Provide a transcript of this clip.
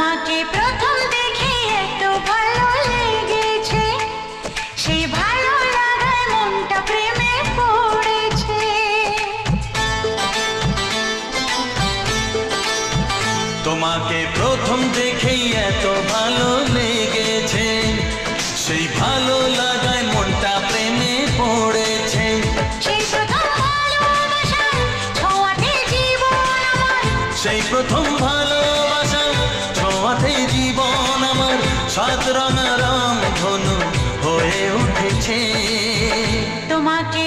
তোমাকে প্রথম দেখে এত ভালো লেগেছে। সেই ভালো লাগায় মনটা প্রেমে পড়েছে। তোমাকে প্রথম দেখেই এত ভালো লেগেছে। সেই ভালো লাগায় মনটা প্রেমে পড়েছে। সেই প্রথম ভালোবাসার ছোঁয়াতে জীবন আমার। সেই প্রথম ভালো রাম ধনু হয়ে উঠেছে। তোমাকে